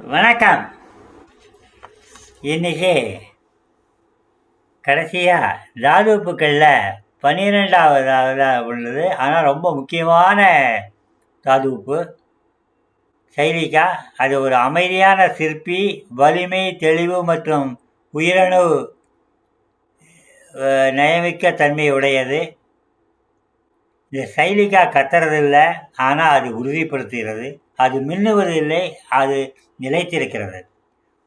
வணக்கம். இன்னைக்கு கடைசியாக தாதுப்புக்களில் பன்னிரெண்டாவதாக உள்ளது. ஆனால் ரொம்ப முக்கியமான தாதுப்பு. செயலிக்கா அது ஒரு அமைதியான சிற்பி வலிமை தெளிவு மற்றும் உயிரணு நியமிக்க நயமிக்க தன்மை உடையது. இந்த சைலிக்கா கத்துறதில்லை ஆனால் அது உறுதிப்படுத்துகிறது. அது மின்னுவதில்லை அது நிலைத்திருக்கிறது.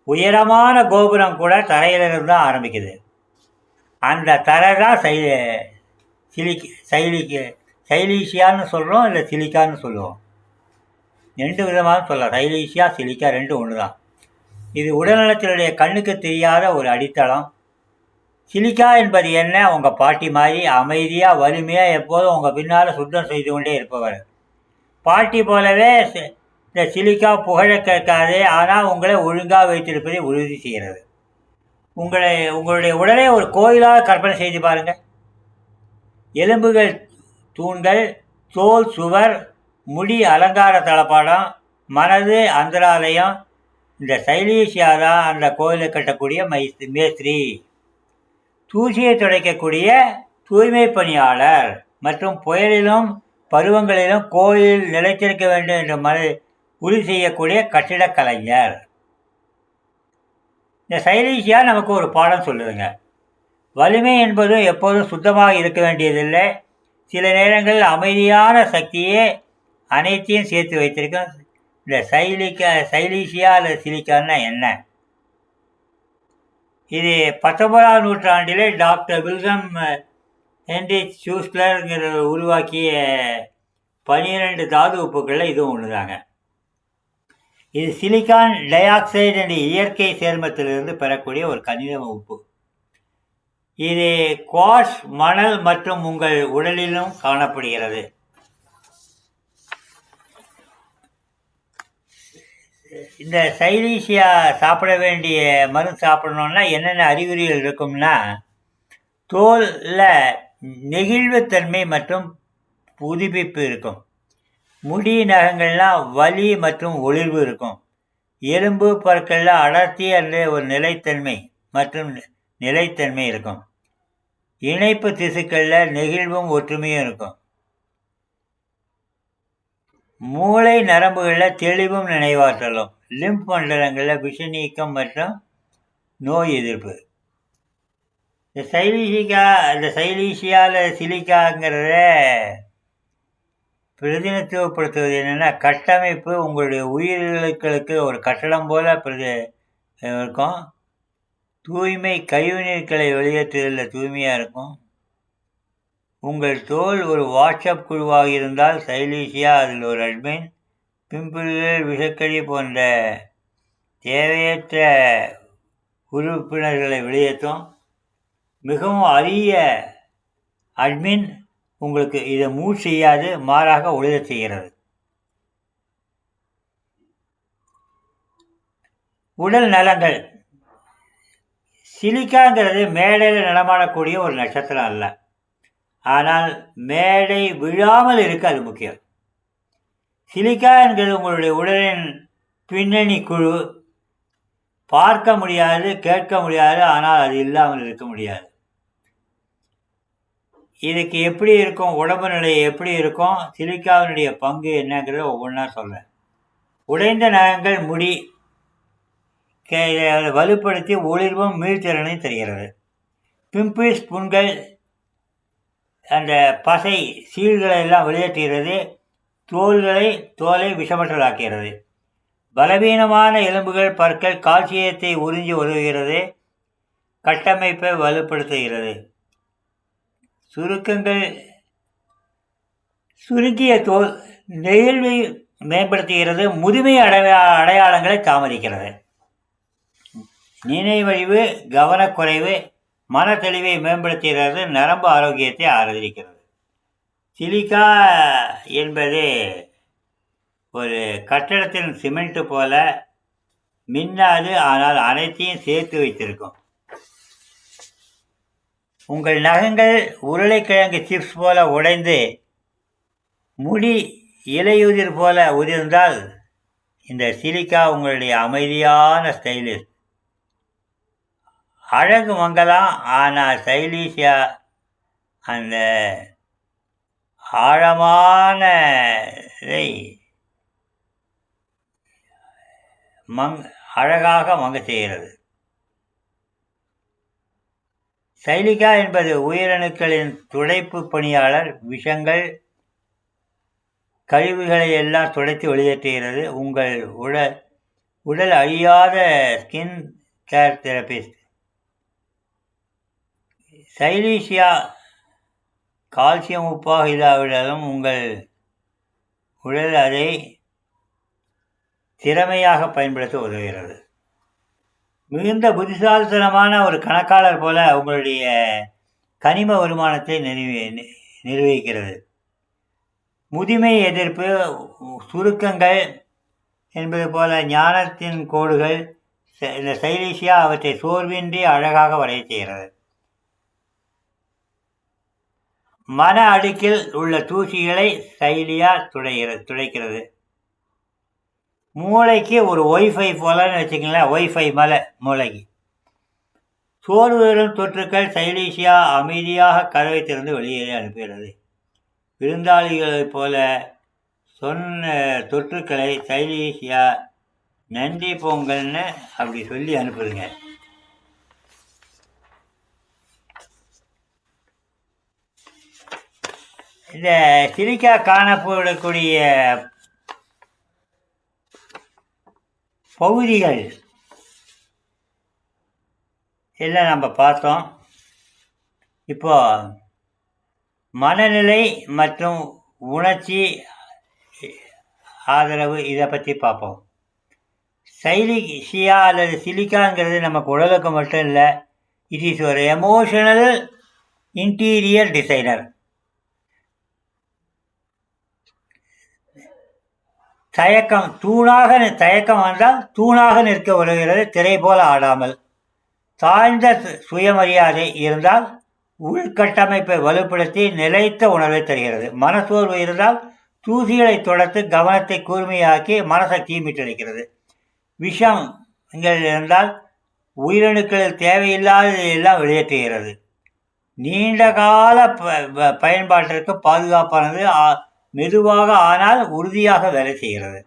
உயரமான கோபுரம் கூட தரையிலிருந்து தான் ஆரம்பிக்குது. அந்த தரை தான் சை சிலிக் சைலிக்கு சைலீஷியான்னு சொல்கிறோம் இல்லை சிலிக்கான்னு சொல்லுவோம். ரெண்டு விதமாக சொல்லலாம். சைலீசியா சிலிக்கா ரெண்டும் ஒன்று தான் இது உடல்நலத்தினுடைய கண்ணுக்கு தெரியாத ஒரு அடித்தளம். சிலிக்கா என்பது என்ன? உங்கள் பாட்டி மாதிரி அமைதியாக வலிமையாக எப்போதும் உங்கள் பின்னால் சுத்தம் செய்து கொண்டே இருப்பவர். பாட்டி போலவே இந்த சிலிக்கா புகழ கேட்காது ஆனால் உங்களை ஒழுங்காக வைத்திருப்பதை உறுதி செய்கிறது. உங்களை உங்களுடைய உடலை ஒரு கோயிலாக கற்பனை செய்து பாருங்கள். எலும்புகள் தூண்கள் தோல் சுவர் முடி அலங்கார தளபாடம் மனது அந்தராலயம் இந்த சைலீஷியா தான் அந்த கோயிலை கட்டக்கூடிய மை மேஸ்திரி. தூசியை துடைக்கக்கூடிய தூய்மை பணியாளர் மற்றும் புயலிலும் பருவங்களிலும் கோயில் நிலைத்திருக்க வேண்டும் என்ற மன உறுதி செய்யக்கூடிய கட்டிடக் கலைஞர். இந்த சைலீஷியா நமக்கு ஒரு பாடம் சொல்லுதுங்க. வலிமை என்பது எப்போதும் சுத்தமாக இருக்க வேண்டியதில்லை. சில நேரங்களில் அமைதியான சக்தியே அனைத்தையும் சேர்த்து வைத்திருக்கும். இந்த சைலிக்கா சைலீஷியா அல்லது சிலிக்கான்னா என்ன? இது பத்தொன்பதாம் நூற்றாண்டிலே டாக்டர் வில்கம் ஹென்ரி சூஸ்லருங்கிற உருவாக்கிய பனிரெண்டு தாது உப்புகளில் இதுவும் ஒன்று தாங்க இது சிலிக்கான் டை ஆக்சைடு என்ற இயற்கை சேர்மத்திலிருந்து பெறக்கூடிய ஒரு கனிம உப்பு. இது குவாஷ் மணல் மற்றும் உங்கள் உடலிலும் காணப்படுகிறது. இந்த சைலீஷியா சாப்பிட வேண்டிய மருந்து சாப்பிடணுன்னா என்னென்ன அறிகுறிகள் இருக்கும்னா தோலில் நெகிழ்வுத்தன்மை மற்றும் புதுப்பிப்பு இருக்கும். முடி நகங்கள்லாம் வலி மற்றும் ஒளிர்வு இருக்கும். எலும்பு பற்களில் அடர்த்தி அல்லது ஒரு நிலைத்தன்மை மற்றும் நிலைத்தன்மை இருக்கும். இணைப்பு திசுக்களில் நெகிழ்வும் ஒற்றுமையும் இருக்கும். மூளை நரம்புகளில் தெளிவும் நினைவாற்றலும் லிம்ப் மண்டலங்களில் விஷநீக்கம் மற்றும் நோய் எதிர்ப்பு. இந்த சைலீசிகா இந்த சைலீசியாவில் சிலிக்காங்கிறத பிரதிநிதித்துவப்படுத்துவது என்னென்னா கட்டமைப்பு உங்களுடைய உயிர்களுக்கு ஒரு கட்டடம் போல பிரதி இருக்கும். தூய்மை கழிவுநீர்களை வெளியேற்றுதலில் தூய்மையாக இருக்கும். உங்கள் தோல் ஒரு வாட்ஸ்அப் குழுவாக இருந்தால் சைலீஷியா அதில் ஒரு அட்மின் பிம்பிள்கள் விஷக்கடி போன்ற தேவையற்ற உறுப்பினர்களை வெளியேற்றும். மிகவும் அரிய அட்மின் உங்களுக்கு இதை மூவ் செய்யாது மாறாக ஒளிரச் செய்கிறது. உடல் நலங்கள். சிலிக்காங்கிறது மேடையில் நடமாடக்கூடிய ஒரு நட்சத்திரம் அல்ல. ஆனால் மேடை விழாமல் இருக்க அது முக்கியம். சிலிக்கா என்கிறது உங்களுடைய உடலின் பின்னணி குழு. பார்க்க முடியாது கேட்க முடியாது ஆனால் அது இல்லாமல் இருக்க முடியாது. இதுக்கு எப்படி இருக்கும் உடம்பு நிலை எப்படி இருக்கும் சிலிக்காவினுடைய பங்கு என்னங்கிறத ஒவ்வொன்றா சொல்கிறேன் உடைந்த நகங்கள் முடி அதை வலுப்படுத்தி ஒளிர்வும் மீள்திறனையும் தருகிறது. பிம்பிள்ஸ் புண்கள் அந்த பசை சீல்களை எல்லாம் வெளியேற்றுகிறது தோல்களை தோலை விஷமற்றலாக்குகிறது பலவீனமான எலும்புகள் பற்கள் கால்சியத்தை உறிஞ்சி உதவுகிறது கட்டமைப்பை வலுப்படுத்துகிறது. சுருக்கங்கள். சுருக்கிய தோல் நெகிழ்வை மேம்படுத்துகிறது முதுமை அடைய அடையாளங்களை தாமதிக்கிறது. நினைவழிவு கவனக்குறைவு மனத்தெளிவை மேம்படுத்துகிறது நரம்பு ஆரோக்கியத்தை ஆதரிக்கிறது. சிலிக்கா என்பது ஒரு கட்டடத்தின் சிமெண்ட்டு போல மின்னாது ஆனால் அனைத்தையும் சேர்த்து வைத்திருக்கும். உங்கள் நகங்கள் உருளைக்கிழங்கு சிப்ஸ் போல உடைந்து முடி இலையுதிர் போல உதிர்ந்தால் இந்த சிலிக்கா உங்களுடைய அமைதியான ஸ்டைலிஷ் அழகு மங்கலாம் ஆனால் ஸ்டைலிஷா அந்த ஆழமான மங் அழகாக மங்க செய்கிறது. சைலிகா என்பது உயிரணுக்களின் துடைப்பு பணியாளர் விஷங்கள் கழிவுகளை எல்லாம் துடைத்து வெளியேற்றுகிறது. உங்கள் உடல் உடல் அழியாத ஸ்கின் கேர் தெரபிஸ்ட் சைலீசியா கால்சியம் உப்பாக இல்லாவிட்டாலும் உங்கள் உடல் அதை திறமையாக பயன்படுத்த உதவுகிறது. மிகுந்த புத்திசாலித்தனமான ஒரு கணக்காளர் போல உங்களுடைய கனிம வருமானத்தை நிறுவி நிர்வகிக்கிறது. முதுமை எதிர்ப்பு சுருக்கங்கள் என்பது போல ஞானத்தின் கோடுகள் இந்த சைலீஷியா அவற்றை சோர்வின்றி அழகாக வரைய செய்கிறது. மன அடுக்கில் உள்ள தூசிகளை சைலியா துடைகிறது துடைக்கிறது. மூளைக்கு ஒரு ஒய்ஃபை போலன்னு வச்சுக்கங்களேன் ஒய்ஃபை மலை மூளைக்கு. சோறு தொற்றுக்கள் சைலீஷியா அமைதியாக கதவை திறந்து வெளியேறி அனுப்புகிறது. விருந்தாளிகளைப் போல சொன்ன தொற்றுக்களை சைலீஷியா நன்றி பொங்கல்னு அப்படி சொல்லி அனுப்புதுங்க. இந்த சிலிக்கா காணப்படக்கூடிய பகுதிகள். எல்லாம் நம்ம பார்த்தோம். இப்போ மனநிலை மற்றும் உணர்ச்சி ஆதரவு இதை பற்றி பார்ப்போம். சைலிஷியா அல்லது சிலிக்காங்கிறது நமக்கு உடலுக்கு மட்டும் இல்லை. இட் இஸ் ஒரு எமோஷனல் இன்டீரியர் டிசைனர் தயக்கம் தூணாக தயக்கம் வந்தால் தூணாக நிற்க உதவுகிறது திரை போல ஆடாமல். தாழ்ந்த சுயமரியாதை இருந்தால் உள்கட்டமைப்பை வலுப்படுத்தி நிலைத்த உணர்வை தருகிறது. மனசோர்வு இருந்தால் தூசிகளை தொடர்த்து கவனத்தை கூர்மையாக்கி மனசக்தியை மீட்டளிக்கிறது விஷம் இருந்தால் உயிரணுக்களில் தேவையில்லாததை எல்லாம் வெளியேற்றுகிறது. நீண்ட கால பயன்பாட்டிற்கு பாதுகாப்பானது மெதுவாக ஆனால் உறுதியாக வேலை செய்கிறது.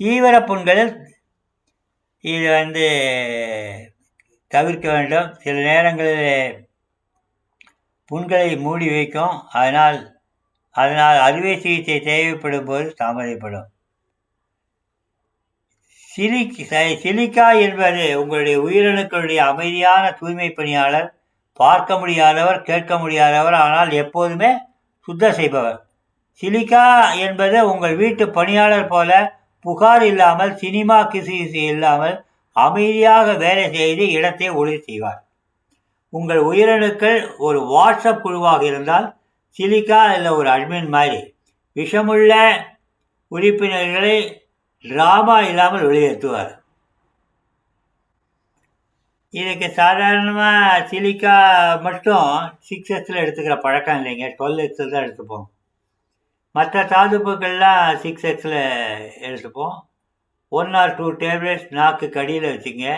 தீவிர புண்களில் இது வந்து தவிர்க்க வேண்டும். சில நேரங்களில் புண்களை மூடி வைக்கும். அதனால் அதனால் அறுவை சிகிச்சை தேவைப்படும் போது தாமதப்படும் சிலி சிலிக்கா என்பது உங்களுடைய உயிரணுக்களுடைய அமைதியான தூய்மை பணியாளர் பார்க்க முடியாதவர் கேட்க முடியாதவர் ஆனால் எப்போதுமே சுத்த செய்பவர். சிலிகா என்பது உங்கள் வீட்டு பணியாளர் போல புகார் இல்லாமல் சினிமா கிசு இல்லாமல் அமைதியாக வேலை செய்து இடத்தை ஒளி செய்வார். உங்கள் உயிரணுக்கள் ஒரு வாட்ஸ்அப் குழுவாக இருந்தால் சிலிக்கா இல்லை ஒரு அட்மின் மாதிரி. விஷமுள்ள உறுப்பினர்களை ட்ராமா இல்லாமல் வெளியேற்றுவார். இதுக்கு சாதாரணமாக சிலிக்கா மட்டும் சிக்ஸ் எக்ஸில் எடுத்துக்கிற பழக்கம் இல்லைங்க. டுவெல் எக்ஸில் தான் எடுத்துப்போம். மற்ற தாதுப்புக்கள்லாம் சிக்ஸ் எக்ஸில் எடுத்துப்போம். ஒன் ஆர் டூ டேப்லெட்ஸ் நாக்கு கடியில் வச்சுங்க.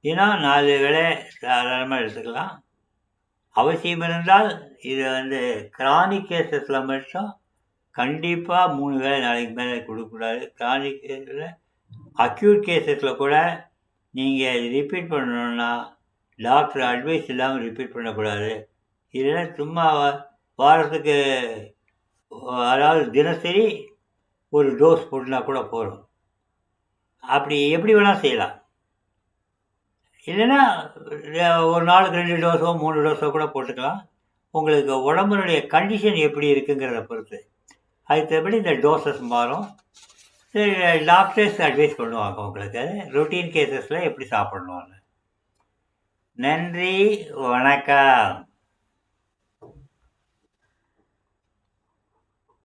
இன்னும் நாலு வேளை சாதாரணமாக எடுத்துக்கலாம். அவசியம் இருந்தால் இது வந்து கிரானிக் கேசஸில் மட்டும் கண்டிப்பாக மூணு வேலை நாளைக்கு மேலே கொடுக்கக்கூடாது. கிரானிக் கேஸில் அக்யூட் கேசஸில் கூட நீங்கள் ரிப்பீட் பண்ணணுன்னா டாக்டர் அட்வைஸ் இல்லாமல் ரிப்பீட் பண்ணக்கூடாது. இதெல்லாம் சும்மா வாரத்துக்கு அதாவது தினசரி ஒரு டோஸ் போட்டுனா கூட போதும். அப்படி எப்படி வேணால் செய்யலாம். இல்லைன்னா ஒரு நாளுக்கு ரெண்டு டோஸோ மூணு டோஸோ கூட போட்டுக்கலாம். உங்களுக்கு உடம்புனுடைய கண்டிஷன் எப்படி இருக்குங்கிறத பொறுத்து. அதுக்கு இந்த டோசஸ் மாறும். டாக்டர்ஸ் அட்வைஸ் பண்ணுவாங்க உங்களுக்கு. ரொட்டீன் கேசஸில் எப்படி சாப்பிடணும்னு. நன்றி வணக்கம்.